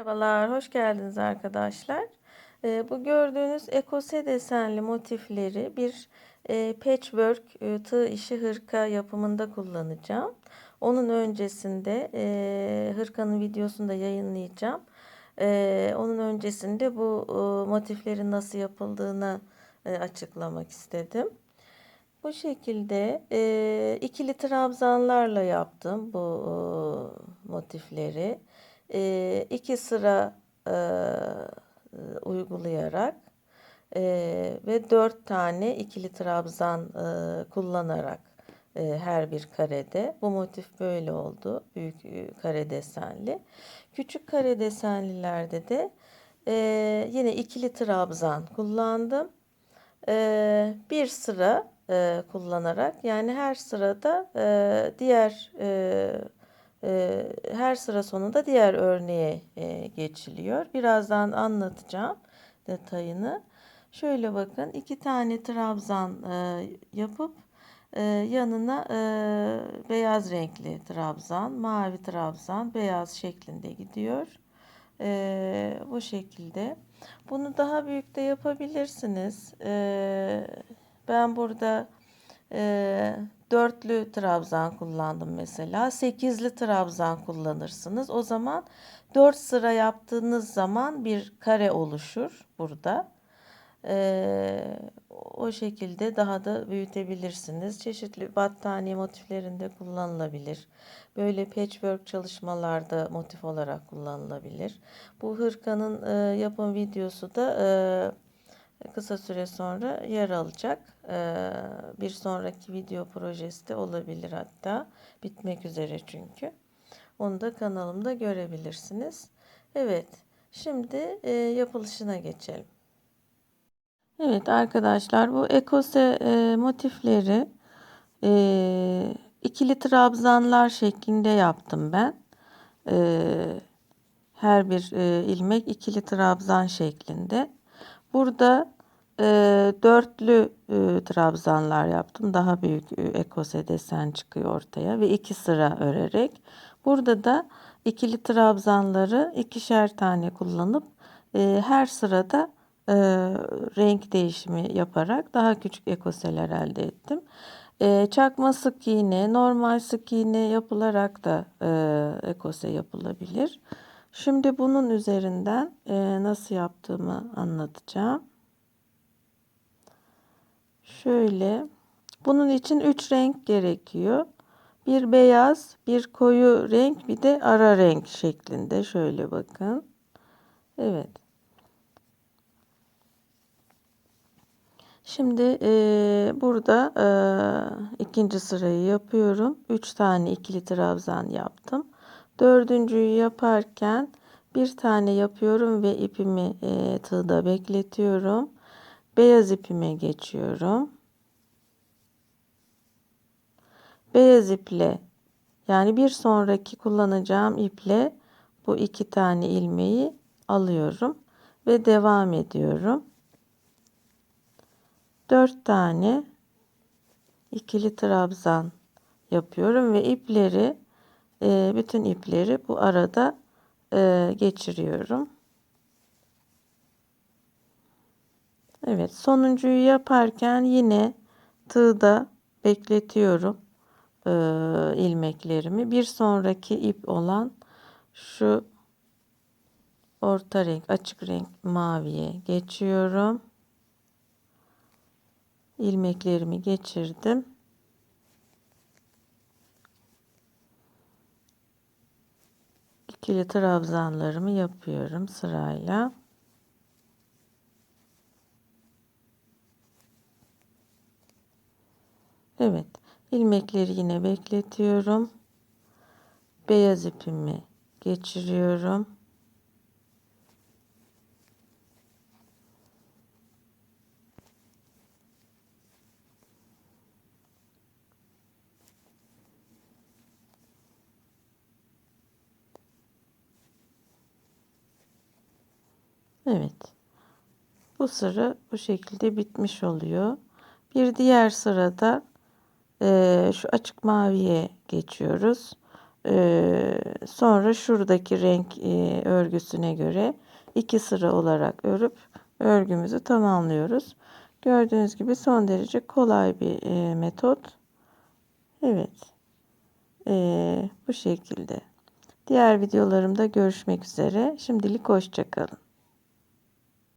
Merhabalar, hoş geldiniz arkadaşlar. Ee, bu gördüğünüz ekose desenli motifleri bir e, patchwork e, tığ işi hırka yapımında kullanacağım. Onun öncesinde e, hırkanın videosunu da yayınlayacağım. E, onun öncesinde bu e, motiflerin nasıl yapıldığını e, açıklamak istedim. Bu şekilde e, ikili trabzanlarla yaptım bu e, motifleri. E, iki sıra e, uygulayarak e, ve dört tane ikili trabzan e, kullanarak e, her bir karede. Bu motif böyle oldu. Büyük e, kare desenli. Küçük kare desenlilerde de e, yine ikili trabzan kullandım. E, bir sıra e, kullanarak yani her sırada e, diğer e, e, her sıra sonunda diğer örneğe e, geçiliyor. Birazdan anlatacağım detayını. Şöyle bakın iki tane trabzan e, yapıp e, yanına beyaz renkli trabzan, mavi trabzan, beyaz şeklinde gidiyor. Bu şekilde. Bunu daha büyük de yapabilirsiniz. Ben burada e, dörtlü trabzan kullandım mesela. Sekizli trabzan kullanırsınız. O zaman dört sıra yaptığınız zaman bir kare oluşur burada. E, o şekilde daha da büyütebilirsiniz. Çeşitli battaniye motiflerinde kullanılabilir. Böyle patchwork çalışmalarda motif olarak kullanılabilir. Bu hırkanın e, yapım videosu da e, kısa süre sonra yer alacak. E, bir sonraki video projesi de olabilir hatta. Bitmek üzere çünkü. Onu da kanalımda görebilirsiniz. Evet, şimdi e, yapılışına geçelim. Evet arkadaşlar bu ekose e, motifleri e, ikili trabzanlar şeklinde yaptım ben. Her bir ilmek ikili trabzan şeklinde. Burada e, dörtlü e, trabzanlar yaptım. Daha büyük e, ekose desen çıkıyor ortaya ve iki sıra örerek. Burada da ikili trabzanları ikişer tane kullanıp e, her sırada e, renk değişimi yaparak daha küçük ekoseler elde ettim. E, çakma sık iğne, normal sık iğne yapılarak da e, ekose yapılabilir. Şimdi bunun üzerinden e, nasıl yaptığımı anlatacağım. Şöyle, bunun için üç renk gerekiyor. Bir beyaz, bir koyu renk, bir de ara renk şeklinde. Şöyle bakın. Evet. Şimdi e, burada e, ikinci sırayı yapıyorum. Üç tane ikili trabzan yaptım. Dördüncüyü yaparken bir tane yapıyorum ve ipimi e, tığda bekletiyorum. Beyaz ipime geçiyorum. Beyaz iple yani bir sonraki kullanacağım iple bu iki tane ilmeği alıyorum ve devam ediyorum. 4 tane ikili trabzan yapıyorum ve ipleri e, bütün ipleri bu arada e, geçiriyorum. Evet sonuncuyu yaparken yine tığda bekletiyorum e, ilmeklerimi. Bir sonraki ip olan şu orta renk açık renk maviye geçiyorum ilmeklerimi geçirdim. İkili trabzanlarımı yapıyorum sırayla. Evet, ilmekleri yine bekletiyorum. Beyaz ipimi geçiriyorum. Evet. Bu sıra bu şekilde bitmiş oluyor. Bir diğer sırada e, şu açık maviye geçiyoruz. Ee, sonra şuradaki renk e, örgüsüne göre iki sıra olarak örüp örgümüzü tamamlıyoruz. Gördüğünüz gibi son derece kolay bir e, metot. Evet. Ee, bu şekilde. Diğer videolarımda görüşmek üzere. Şimdilik hoşçakalın.